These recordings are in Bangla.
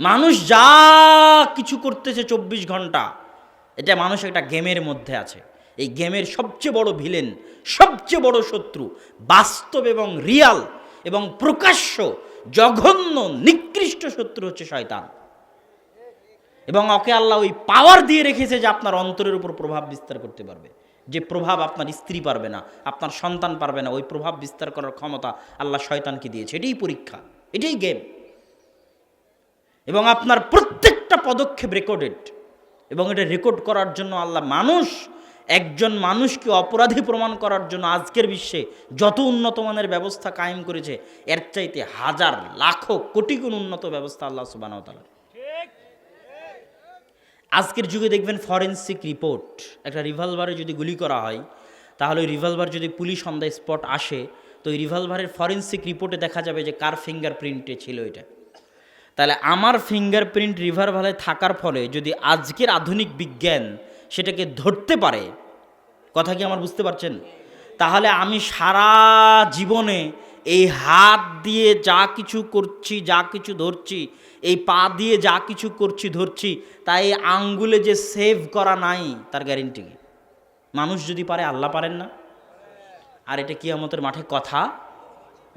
মানুষ যা কিছু করতেছে চব্বিশ ঘণ্টা, এটা মানুষ একটা গেমের মধ্যে আছে। এই গেমের সবচেয়ে বড় ভিলেন সবচেয়ে বড় শত্রু বাস্তব এবং রিয়াল এবং প্রকাশ্য জঘন্য নিকৃষ্ট শত্রু হচ্ছে শয়তান। এবং ওকে আল্লাহ ওই পাওয়ার দিয়ে রেখেছে যে আপনার অন্তরের উপর প্রভাব বিস্তার করতে পারবে। যে প্রভাব আপনার স্ত্রী পারবে না, আপনার সন্তান পারবে না, ওই প্রভাব বিস্তার করার ক্ষমতা আল্লাহ শয়তানকে দিয়েছে। এটাই পরীক্ষা, এটাই গেম এবং আপনার প্রত্যেকটা পদক্ষেপ রেকর্ডেড এবং এটা রেকর্ড করার জন্য আল্লাহ মানুষ, একজন মানুষকে অপরাধী প্রমাণ করার জন্য আজকের বিশ্বে যত উন্নত মানের ব্যবস্থা কায়েম করেছে, এর চাইতে হাজার, লাখো, কোটি গুণ উন্নত ব্যবস্থা আল্লাহ সুবানতালা আজকের যুগে দেখবেন ফরেন্সিক রিপোর্ট একটা রিভলভারে যদি গুলি করা হয়, তাহলে ওই রিভলভার যদি পুলিশ অন দ্য স্পট আসে, তো ওই রিভলভারের ফরেন্সিক রিপোর্টে দেখা যাবে যে কার ফিঙ্গার প্রিন্টে ছিল এটা তাহলে আমার ফিঙ্গারপ্রিন্ট রিভারভালে থাকার ফলে যদি আজকের আধুনিক বিজ্ঞান সেটাকে ধরতে পারে, কথা কি আমার বুঝতে পারছেন? তাহলে আমি সারা জীবনে এই হাত দিয়ে যা কিছু করছি, যা কিছু ধরছি, এই পা দিয়ে যা কিছু করছি, ধরছি, তাই এই আঙ্গুলে যে সেভ করা নাই, তার গ্যারেন্টি মানুষ যদি পারে, আল্লাহ পারেন না? আর এটা কি কিয়ামতের মাঠে কথা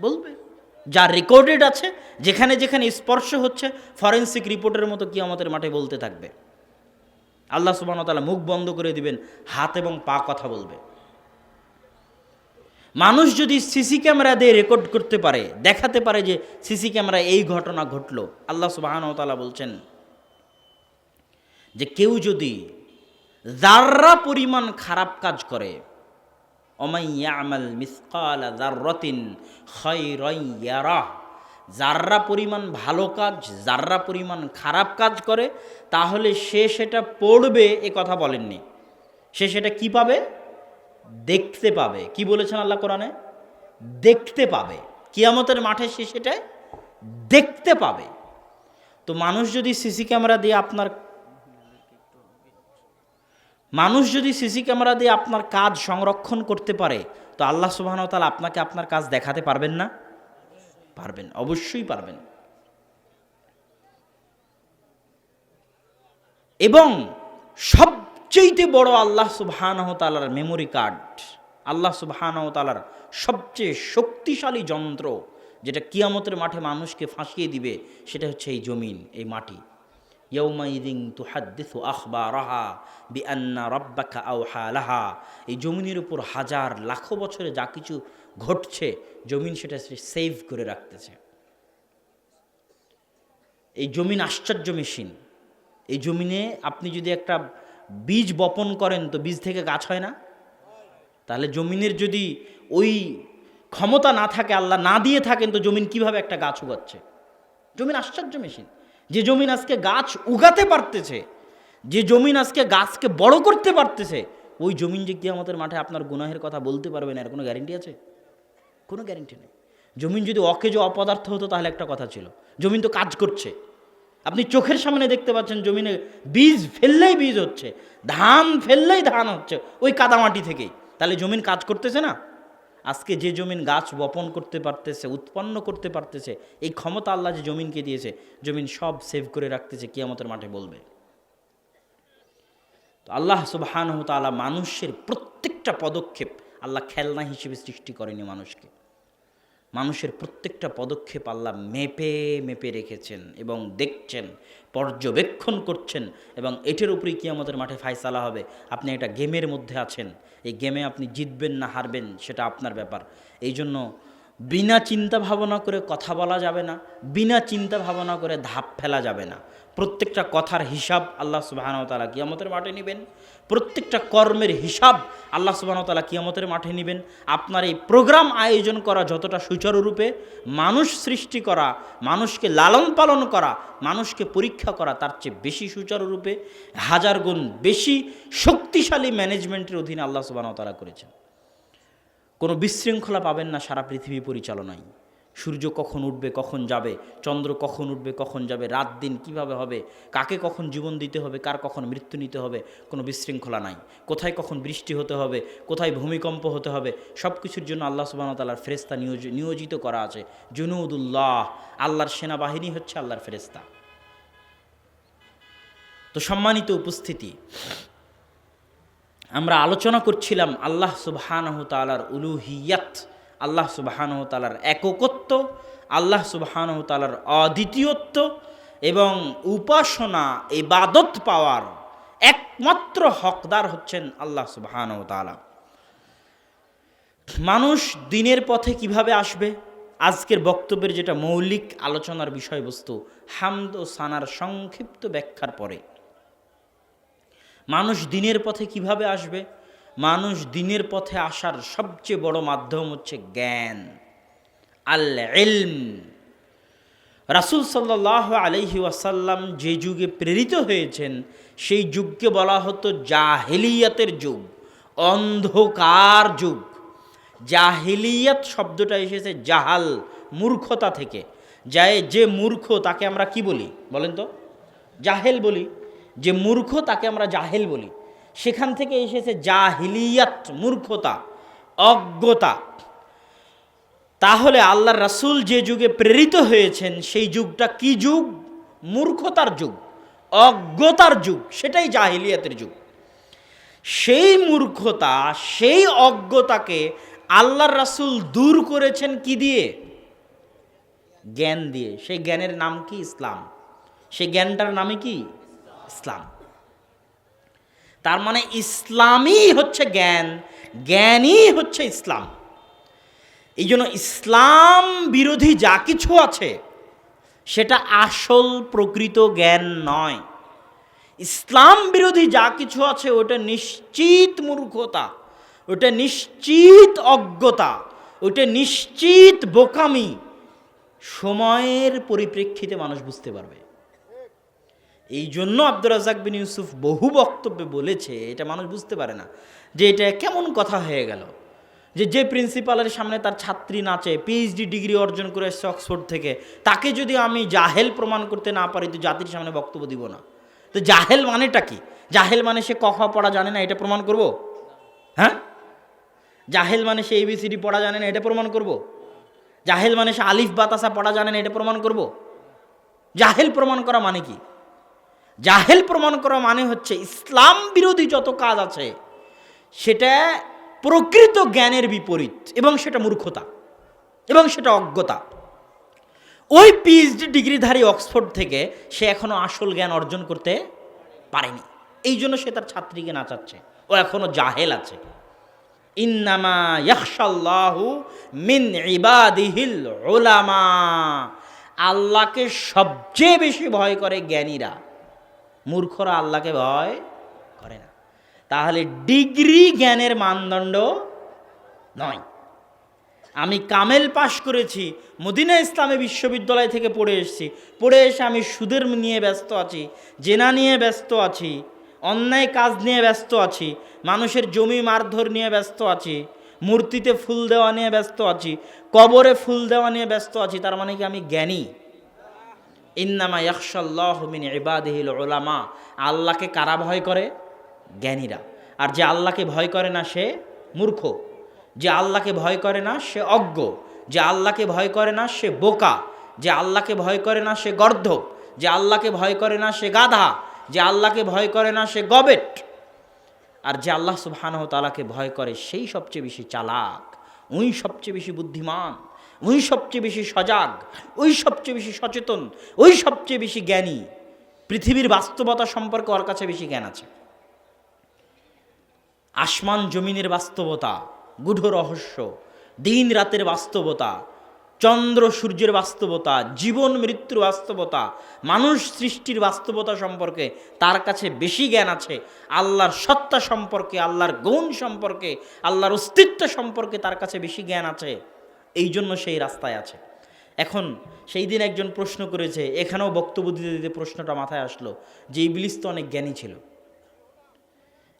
বলবে। যা রেকর্ডেড আছে, যেখানে যেখানে স্পর্শ হচ্ছে ফরেন্সিক রিপোর্টের মতো কি আমাদের মাঠে বলতে থাকবে। আল্লাহ সুবাহ তালা মুখ বন্ধ করে দিবেন, হাত এবং পা কথা বলবে। মানুষ যদি সিসি ক্যামেরা দিয়ে রেকর্ড করতে পারে, দেখাতে পারে যে সিসি ক্যামেরা এই ঘটনা ঘটলো, আল্লাহ সুবাহান তালা বলছেন যে কেউ যদি যার্রা পরিমাণ খারাপ কাজ করে অমাইয়ামাল মিসকাল জাররতিন খৈরয়ারা যার্রা পরিমাণ ভালো কাজ, যাররা পরিমাণ খারাপ কাজ করে, তাহলে সে সেটা পড়বে, এ কথা বলেননি। সে সেটা কি পাবে? দেখতে পাবে। কি বলেছেন আল্লাহ কোরআনে? দেখতে পাবে। কিয়ামতের মাঠে সে সেটা দেখতে পাবে। তো মানুষ যদি সিসি ক্যামেরা দিয়ে আপনার মানুষ যদি সিসি ক্যামেরা দিয়ে আপনার কাজ সংরক্ষণ করতে পারে, তো আল্লাহ সুবাহতাল আপনাকে আপনার কাজ দেখাতে পারবেন না? পারবেন, অবশ্যই পারবেন। এবং সবচেয়েতে বড় আল্লাহ সুবহানাহ তালার মেমোরি কার্ড আল্লাহ সুবহানাহ তালার সবচেয়ে শক্তিশালী যন্ত্র, যেটা কিয়ামতের মাঠে মানুষকে ফাঁসিয়ে দিবে, সেটা হচ্ছে এই জমিন, এই মাটি। ইয়ৌমাইদিন তুহাদ্দিসু আখবারাহা বিআন্না রব্বাকা আওহা লাহা। এই জমিনের উপর হাজার, লাখো বছরে যা কিছু ঘটছে, জমিন সেটা সেভ করে রাখতেছে। এই জমিন আশ্চর্য মেশিন এই জমিনে আপনি যদি একটা বীজ বপন করেন, তো বীজ থেকে গাছ হয় না? তাহলে জমিনের যদি ওই ক্ষমতা না থাকে, আল্লাহ না দিয়ে থাকেন, তো জমিন কীভাবে একটা গাছ উগাচ্ছে? জমিন আশ্চর্য মেশিন যে জমিন আজকে গাছ উগাতে পারতেছে, যে জমিন আজকে গাছকে বড় করতে পারতেছে, ওই জমিন যে কি আমাদের মাঠে আপনার গুনাহের কথা বলতে পারবে না, এর কোনো গ্যারেন্টি আছে? কোনো গ্যারেন্টি নেই। জমিন যদি অকেজ অপদার্থ হতো, তাহলে একটা কথা ছিল, জমিন তো কাজ করছে। আপনি চোখের সামনে দেখতে পাচ্ছেন জমিনে বীজ ফেললেই বীজ হচ্ছে, ধান ফেললেই ধান হচ্ছে, ওই কাদামাটি থেকেই। তাহলে জমিন কাজ করতেছে না? আজকে যে জমিন গাছ বপন করতে পারতেছে, উৎপন্ন করতে পারতেছে, এই ক্ষমতা আল্লাহ যে জমিনকে দিয়েছে, জমিন সব সেভ করে রাখতেছে, কিয়ামতের মাঠে বলবে। তো আল্লাহ সুবাহান তালা মানুষের প্রত্যেকটা পদক্ষেপ আল্লাহ খেলনা হিসেবে সৃষ্টি করেনি মানুষকে। মানুষের প্রত্যেকটা পদক্ষেপ আল্লাহ মেপে মেপে রেখেছেন এবং দেখছেন, পর্যবেক্ষণ করছেন এবং এটার উপরেই কি আমাদের মাঠে ফায়সালা হবে। আপনি একটা গেমের মধ্যে আছেন। এই গেমে আপনি জিতবেন না হারবেন সেটা আপনার ব্যাপার। এই জন্য বিনা চিন্তা ভাবনা করে কথা বলা যাবে না, বিনা চিন্তা ভাবনা করে ধাপ ফেলা যাবে না। প্রত্যেকটা কথার হিসাব আল্লাহ সুবাহানতালা কিয়ামতের মাঠে নেবেন। প্রত্যেকটা কর্মের হিসাব আল্লাহ সুবাহতালা কিয়ামতের মাঠে নেবেন। আপনার এই প্রোগ্রাম আয়োজন করা যতটা সুচারুরূপে, মানুষ সৃষ্টি করা, মানুষকে লালন পালন করা, মানুষকে পরীক্ষা করা তার চেয়ে বেশি সুচারুরূপে, হাজার গুণ বেশি শক্তিশালী ম্যানেজমেন্টের অধীনে আল্লাহ সুবাহতালা করেছেন। কোনো বিশৃঙ্খলা পাবেন না, সারা পৃথিবী পরিচালনায়। সূর্য কখন উঠবে, কখন যাবে, চন্দ্র কখন উঠবে, কখন যাবে, রাত দিন কীভাবে হবে, কাকে কখন জীবন দিতে হবে, কার কখন মৃত্যু নিতে হবে, কোনো বিশৃঙ্খলা নাই। কোথায় কখন বৃষ্টি হতে হবে, কোথায় ভূমিকম্প হতে হবে সব কিছুর জন্য আল্লাহ সুবাহতাল্লাহর ফেরেস্তা নিয়োজ, নিয়োজিত করা আছে। জুনুদুল্লাহ, আল্লাহর সেনাবাহিনী হচ্ছে আল্লাহর ফেরেস্তা তো সম্মানিত উপস্থিতি, আমরা আলোচনা করছিলাম আল্লাহ সুবহানহ তালার উলুহিয়াত আল্লাহ সুবহানহ তালার এককত্ব, আল্লাহ সুবহানহ তালার অদ্বিতীয়ত্ব এবং উপাসনা, ইবাদত পাওয়ার একমাত্র হকদার হচ্ছেন আল্লাহ সুবহানহ তালা মানুষ দিনের পথে কীভাবে আসবে? আজকের বক্তব্যের যেটা মৌলিক আলোচনার বিষয়বস্তু, হামদ ও সানার সংক্ষিপ্ত ব্যাখ্যার পরে। মানুষ দিনের পথে কীভাবে আসবে? মানুষ দিনের পথে আসার সবচেয়ে বড় মাধ্যম হচ্ছে জ্ঞান আল এলম রাসুল সাল্লাহ আলহি ওয়াসাল্লাম যে যুগে প্রেরিত হয়েছেন, সেই যুগকে বলা হতো জাহেলিয়াতের যুগ, অন্ধকার যুগ। জাহেলিয়াত শব্দটা এসেছে জাহাল, মূর্খতা থেকে। যায় যে মূর্খ তাকে আমরা কি বলি? বলেন তো। জাহেল বলি। যে মূর্খ তাকে আমরা জাহেল বলি। সেখান থেকে এসেছে জাহিলিয়াত, মূর্খতা, অজ্ঞতা। তাহলে আল্লাহর রাসূল যে যুগে প্রেরিত হয়েছেন, সেই যুগটা কি যুগ? মূর্খতার যুগ, অজ্ঞতার যুগ, সেটাই জাহিলিয়াতের যুগ। সেই মূর্খতা, সেই অজ্ঞতাকে আল্লাহর রাসূল দূর করেছেন কি দিয়ে? জ্ঞান দিয়ে। সেই জ্ঞানের নাম কি? ইসলাম। সেই জ্ঞানটার নামে কি? ইসলাম। তার মানে ইসলামই হচ্ছে জ্ঞান জ্ঞানই হচ্ছে ইসলাম। এই জন্য ইসলাম বিরোধী যা কিছু আছে, সেটা আসল প্রকৃত জ্ঞান নয়। ইসলাম বিরোধী যা কিছু আছে, ওটা নিশ্চিত মূর্খতা, ওটা নিশ্চিত অজ্ঞতা, ওটা নিশ্চিত বোকামি। সময়ের পরিপ্রেক্ষিতে মানুষ বুঝতে পারবে। এই জন্য আব্দুর রাজাক বিন ইউসুফ বহু বক্তব্যে বলেছে, এটা মানুষ বুঝতে পারে না, যে এটা কেমন কথা হয়ে গেল। যে যে প্রিন্সিপালের সামনে তার ছাত্রী নাচে পিএইচডি ডিগ্রি অর্জন করে এসছে অক্সফোর্ড থেকে, তাকে যদি আমি জাহেল প্রমাণ করতে না পারি, তো জাতির সামনে বক্তব্য দিব না। তো জাহেল মানেটা কি? জাহেল মানে সে কখা পড়া জানে না, এটা প্রমাণ করব? হ্যাঁ? জাহেল মানে সে এবিসিডি পড়া জানে না, এটা প্রমাণ করব? জাহেল মানে সে আলিফ বাতাসা পড়া জানে না, এটা প্রমাণ করব? জাহেল প্রমাণ করা মানে কি? জাহেল প্রমাণ করা মানে হচ্ছে ইসলাম বিরোধী যত কাজ আছে, সেটা প্রকৃত জ্ঞানের বিপরীত এবং সেটা মূর্খতা এবং সেটা অজ্ঞতা। ওই পিএইচডি ডিগ্রিধারী অক্সফোর্ড থেকে সে এখনও আসল জ্ঞান অর্জন করতে পারেনি। এই জন্য সে তার ছাত্রীকে নাচাচ্ছে। ও এখনও জাহেল আছে। ইন্নামা ইয়াকশাল্লাহু মিন ইবাদিহিল ওলামা আল্লাহকে সবচেয়ে বেশি ভয় করে জ্ঞানীরা। মূর্খরা আল্লাহকে ভয় করে না। তাহলে ডিগ্রি জ্ঞানের মানদণ্ড নয়। আমি কামেল পাশ করেছি, মদিনা ইসলামী বিশ্ববিদ্যালয় থেকে পড়ে এসেছি। পড়ে এসে আমি সুদের নিয়ে ব্যস্ত আছি, জেনা নিয়ে ব্যস্ত আছি, অন্যায় কাজ নিয়ে ব্যস্ত আছি, মানুষের জমি মারধর নিয়ে ব্যস্ত আছি, মূর্তিতে ফুল দেওয়া নিয়ে ব্যস্ত আছি, কবরে ফুল দেওয়া নিয়ে ব্যস্ত আছি, তার মানে কি আমি জ্ঞানী? ইন্নামা ইয়াকশাল্লাহ মিন ইবাদিহিল ওলামা আল্লাহকে কারা ভয় করে? জ্ঞানীরা। আর যে আল্লাহকে ভয় করে না, সে মূর্খ। যে আল্লাহকে ভয় করে না, সে অজ্ঞ। যে আল্লাহকে ভয় করে না, সে বোকা। যে আল্লাহকে ভয় করে না, সে গর্ধ যে আল্লাহকে ভয় করে না, সে গাধা। যে আল্লাহকে ভয় করে না, সে গবেট। আর যে আল্লাহ সুবহানাহু তাআলাকে ভয় করে, সেই সবচেয়ে বেশি চালাক। উই সবচেয়ে বেশি বুদ্ধিমান ওই সবচেয়ে বেশি সজাগ ওই সবচেয়ে বেশি সচেতন ওই সবচেয়ে বেশি জ্ঞানী। পৃথিবীর বাস্তবতা সম্পর্কে ওর কাছে বেশি জ্ঞান আছে। আসমান জমিনের বাস্তবতা, গূঢ় রহস্য, দিন রাতের বাস্তবতা চন্দ্র সূর্যের বাস্তবতা, জীবন, মৃত্যুর বাস্তবতা, মানুষ সৃষ্টির বাস্তবতা সম্পর্কে তার কাছে বেশি জ্ঞান আছে। আল্লাহর সত্তা সম্পর্কে, আল্লাহর গৌণ সম্পর্কে, আল্লাহর অস্তিত্ব সম্পর্কে তার কাছে বেশি জ্ঞান আছে। এই জন্য সেই রাস্তায় আছে। এখন সেই দিন একজন প্রশ্ন করেছে, এখানেও বক্তব্য দিতে দিতে প্রশ্নটা মাথায় আসলো যে, ইবলিস তো অনেক জ্ঞানী ছিল।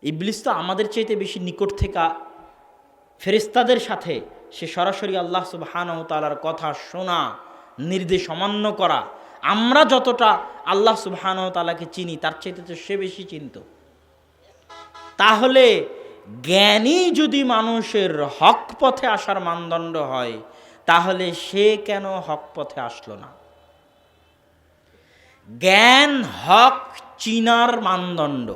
ইবলিস তো আমাদের চাইতে বেশি নিকট থেকে ফেরিস্তাদের সাথে সে সরাসরি আল্লাহ সুবহান তালার কথা শোনা, নির্দেশ অমান্য করা, আমরা যতটা আল্লাহ সুবহান তালাকে চিনি, তার চাইতে তো সে বেশি চিনত। তাহলে জ্ঞানী যদি মানুষের হক পথে আসার মানদণ্ড হয়, তাহলে সে কেন হক পথে আসলো না? জ্ঞান, হক, চিনার মানদণ্ড।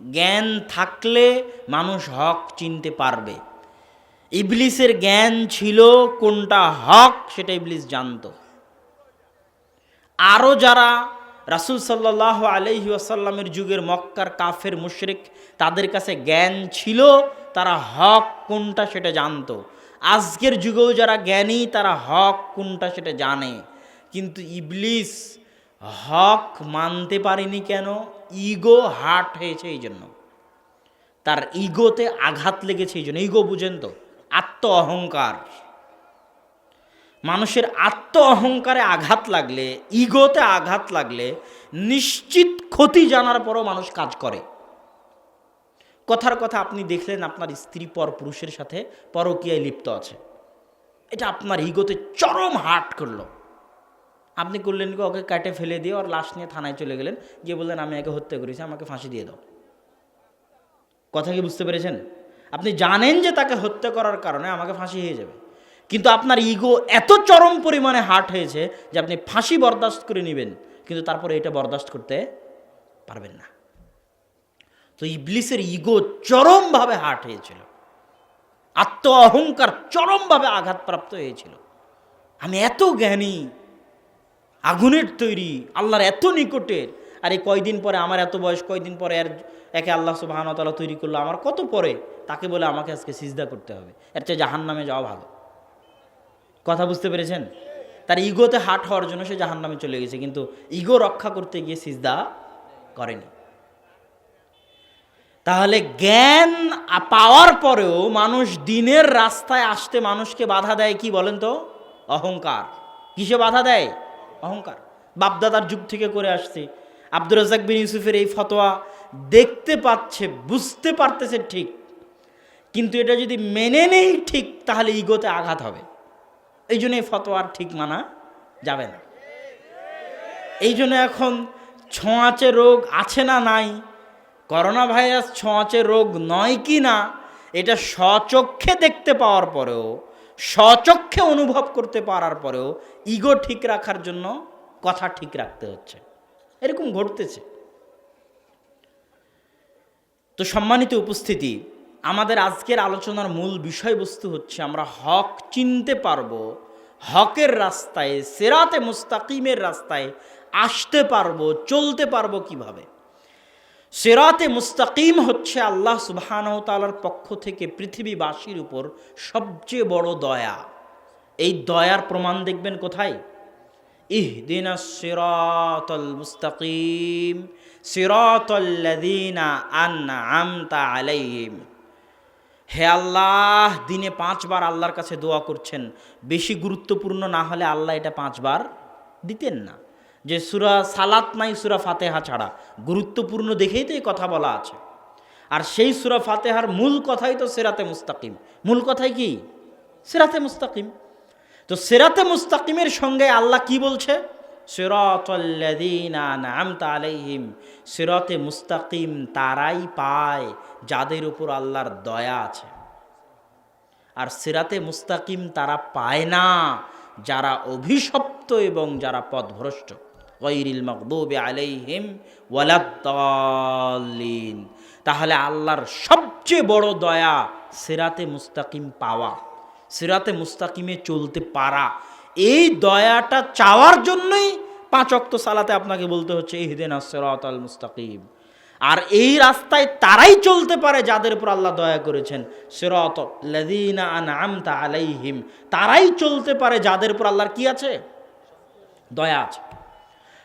জ্ঞান থাকলে মানুষ হক চিনতে পারবে। ইবলিসের জ্ঞান ছিল কোনটা হক সেটা ইবলিস জানতো। আরও যারা রাসুল সাল্লাহ আলহি আসাল্লামের যুগের মক্কার কাফের মুশরিক, তাদের কাছে জ্ঞান ছিল, তারা হক কোনটা সেটা জানতো। আজকের যুগেও যারা জ্ঞানী, তারা হক কোনটা সেটা জানে। কিন্তু ইবলিস হক মানতে পারেনি কেন? ইগো হার্ট হয়েছে এই জন্য। তার ইগোতে আঘাত লেগেছে এই জন্য। ইগো বুঝেন তো আত্ম অহংকার মানুষের আত্ম অহংকারে আঘাত লাগলে, ইগোতে আঘাত লাগলে নিশ্চিত ক্ষতি জানার পরও মানুষ কাজ করে। কথার কথা আপনি দেখলেন আপনার স্ত্রী পর পুরুষের সাথে পরকীয়ায় লিপ্ত আছে। এটা আপনার ইগোতে চরম হার্ট করল। আপনি করলেন কি ওকে কাটে ফেলে দিয়ে ওর লাশ নিয়ে থানায় চলে গেলেন। গিয়ে বললেন, আমি একে হত্যা করেছি, আমাকে ফাঁসি দিয়ে দাও। কথা কি বুঝতে পেরেছেন? আপনি জানেন যে তাকে হত্যা করার কারণে আমাকে ফাঁসি হয়ে যাবে। কিন্তু আপনার ইগো এত চরম পরিমাণে হার্ট হয়েছে যে আপনি ফাঁসি বরদাস্ত করে নেবেন, কিন্তু তারপরে এটা বরদাস্ত করতে পারবেন না। তো ইবলিসের ইগো চরমভাবে হার্ট হয়েছিল। আত্ম অহংকার চরমভাবে আঘাতপ্রাপ্ত হয়েছিল। আমি এত জ্ঞানী আগুনের তৈরি, আল্লাহর এত নিকটের। আর এই কয়দিন পরে, আমার এত বয়স, কয়দিন পরে আর একে আল্লাহ সুবাহানতালা তৈরি করল, আমার কত পরে? তাকে বলে আমাকে আজকে সিজদা করতে হবে। এর চেয়ে জাহান নামে যাওয়া ভালো। কথা বুঝতে পেরেছেন? তার ইগোতে হাট হওয়ার জন্য সে জাহান নামে চলে গেছে, কিন্তু ইগো রক্ষা করতে গিয়ে সিজদা করেনি। তাহলে জ্ঞান পাওয়ার পরেও মানুষ দিনের রাস্তায় আসতে মানুষকে বাধা দেয় কি বলেন তো? অহংকার। কিসে বাধা দেয়? অহংকার। বাপদাদার যুগ থেকে করে আসছে। আব্দুর রাজাক বিন ইউসুফের এই ফতোয়া দেখতে পাচ্ছে, বুঝতে পারতেছে ঠিক। কিন্তু এটা যদি মেনে নেই ঠিক, তাহলে ইগোতে আঘাত হবে। এই জন্য এই ফতোয়ার ঠিক মানা যাবে না। এই জন্য এখন ছোঁয়াচে রোগ আছে না নাই? করোনা ভাইরাস ছোঁয়াচে রোগ নয় কি না? এটা স্বচক্ষে দেখতে পাওয়ার পরেও স্বচক্ষে অনুভব করতে পারার পরেও ইগো ঠিক রাখার জন্য কথা ঠিক রাখতে হচ্ছে। এরকম ঘটতেছে। তো সম্মানিত উপস্থিতি, আমাদের আজকের আলোচনার মূল বিষয়বস্তু হচ্ছে আমরা হক চিনতে পারব, হকের রাস্তায়, সেরাতে মুস্তাকিমের রাস্তায় আসতে পারব, চলতে পারব কীভাবে? সেরাতে মুস্তাকিম হচ্ছে আল্লাহ সুবহানাহু তাআলার পক্ষ থেকে পৃথিবীবাসীর উপর সবচেয়ে বড় দয়া। এই দয়ার প্রমাণ দেখবেন কোথায়? ইহদিনা সিরাতাল মুস্তাকিম সিরাতাল্লাযীনা আনআমতা আলাইহিম। হে আল্লাহ, দিনে পাঁচবার আল্লাহর কাছে দোয়া করছেন। বেশি গুরুত্বপূর্ণ না হলে আল্লাহ এটা পাঁচবার দিতেন না। যে সুরা সালাত নাই সুরা ফাতেহা ছাড়া। গুরুত্বপূর্ণ দেখেই তো এই কথা বলা আছে। আর সেই সুরা ফাতেহার মূল কথাই তো সেরাতে মুস্তাকিম। মূল কথাই কি? সেরাতে মুস্তাকিম। তো সেরাতে মুস্তাকিমের সঙ্গে আল্লাহ কি বলছে? আলাইহিম। সিরতে মুস্তাকিম তারাই পায় যাদের উপর আল্লাহর দয়া আছে। আর সিরাতে মুস্তাকিম তারা পায় না। যারা অভিশপ্ত এবং যারা পথভ্রষ্ট। গৈরিল মকদুবে আলাইহিম ওয়ালাদ্দালিন তাহলে আল্লাহর সবচেয়ে বড় দয়া সিরাতে মুস্তাকিম পাওয়া, সিরাতে মুস্তাকিমে চলতে পারা। এই দয়াটা চাওয়ার জন্যই পাঁচ অক্ত সালাতে আপনাকে বলতে হচ্ছে, ইহদিন আসরাত আল মুস্তাকিম। আর এই রাস্তায় তারাই চলতে পারে যাদের উপর আল্লাহ দয়া করেছেন। সিরাত লাযীনা আনআমতা আলাইহিম। তারাই চলতে পারে যাদের উপর আল্লাহর কি আছে? দয়া আছে।